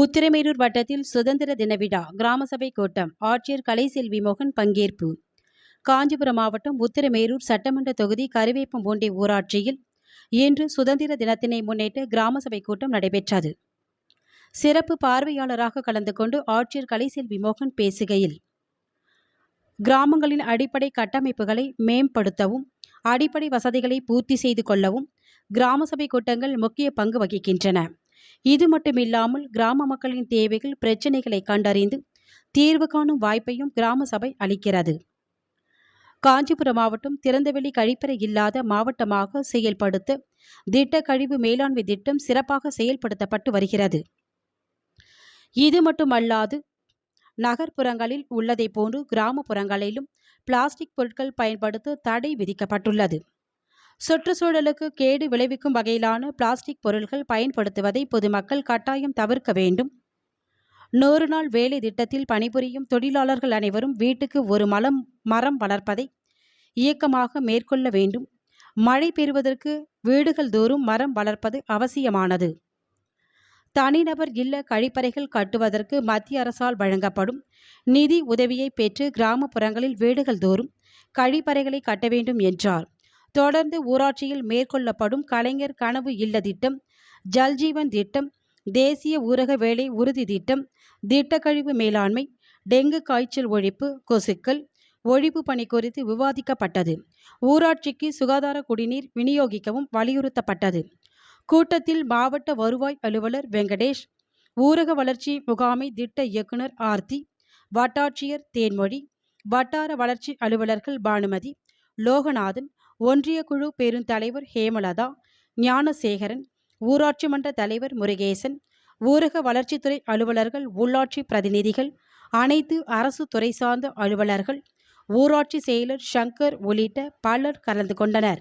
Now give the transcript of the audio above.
உத்திரமேரூர் வட்டத்தில் சுதந்திர தின விழா கிராம சபை கூட்டம் ஆட்சியர் கலைசெல்வி மோகன் பங்கேற்பு. காஞ்சிபுரம் மாவட்டம் உத்திரமேரூர் சட்டமன்ற தொகுதி கருவேப்பம்பூண்டி ஊராட்சியில் இன்று சுதந்திர தினத்தினை முன்னிட்டு கிராம சபை கூட்டம் நடைபெற்றது. சிறப்பு பார்வையாளராக கலந்து கொண்டு ஆட்சியர் கலைசெல்வி மோகன் பேசுகையில் கிராமங்களின் அடிப்படை கட்டமைப்புகளை மேம்படுத்தவும் அடிப்படை வசதிகளை பூர்த்தி செய்து கொள்ளவும் கிராம சபை கூட்டங்கள் முக்கிய பங்கு வகிக்கின்றன. இது மட்டுமில்லாமல் கிராம மக்களின் தேவைகள் பிரச்சினைகளை கண்டறிந்து தீர்வு காணும் வாய்ப்பையும் கிராம சபை அளிக்கிறது. காஞ்சிபுரம் மாவட்டம் திறந்தவெளி கழிப்பறை இல்லாத மாவட்டமாக செயல்படுத்த திட்ட கழிவு மேலாண்மை திட்டம் சிறப்பாக செயல்படுத்தப்பட்டு வருகிறது. இது மட்டுமல்லாது நகர்ப்புறங்களில் உள்ளதை போன்று கிராமப்புறங்களிலும் பிளாஸ்டிக் பொருட்கள் பயன்படுத்த தடை விதிக்கப்பட்டுள்ளது. சுற்றுச்சூழலுக்கு கேடு விளைவிக்கும் வகையிலான பிளாஸ்டிக் பொருட்கள் பயன்படுத்துவதை பொதுமக்கள் கட்டாயம் தவிர்க்க வேண்டும். நூறு நாள் வேலை திட்டத்தில் பணிபுரியும் தொழிலாளர்கள் அனைவரும் வீட்டுக்கு ஒரு மலம் மரம் வளர்ப்பதை இயக்கமாக மேற்கொள்ள வேண்டும். மழை பெறுவதற்கு வீடுகள் தோறும் மரம் வளர்ப்பது அவசியமானது. தனிநபர் இல்ல கழிப்பறைகள் கட்டுவதற்கு மத்திய அரசால் வழங்கப்படும் நிதி உதவியை பெற்று கிராமப்புறங்களில் வீடுகள் தோறும் கழிப்பறைகளை கட்ட வேண்டும் என்றார். தொடர்ந்து ஊராட்சியில் மேற்கொள்ளப்படும் கலைஞர் கனவு இல்ல திட்டம் ஜல்ஜீவன் திட்டம் தேசிய ஊரக வேலை உறுதி திட்டம் திட்டக்கழிவு மேலாண்மை டெங்கு காய்ச்சல் ஒழிப்பு கொசுக்கள் ஒழிப்பு பணி குறித்து விவாதிக்கப்பட்டது. ஊராட்சிக்கு சுகாதார குடிநீர் விநியோகிக்கவும் வலியுறுத்தப்பட்டது. கூட்டத்தில் மாவட்ட வருவாய் அலுவலர் வெங்கடேஷ் ஊரக வளர்ச்சி முகாமை திட்ட இயக்குனர் ஆர்த்தி வட்டாட்சியர் தேன்மொழி வட்டார வளர்ச்சி அலுவலர்கள் பானுமதி லோகநாதன் ஒன்றிய குழு பெருந்தலைவர் ஹேமலதா ஞானசேகரன் ஊராட்சி மன்ற தலைவர் முருகேசன் ஊரக வளர்ச்சித்துறை அலுவலர்கள் உள்ளாட்சி பிரதிநிதிகள் அனைத்து அரசு துறை சார்ந்த அலுவலர்கள் ஊராட்சி செயலர் ஷங்கர் உள்ளிட்ட பலர் கலந்து கொண்டனர்.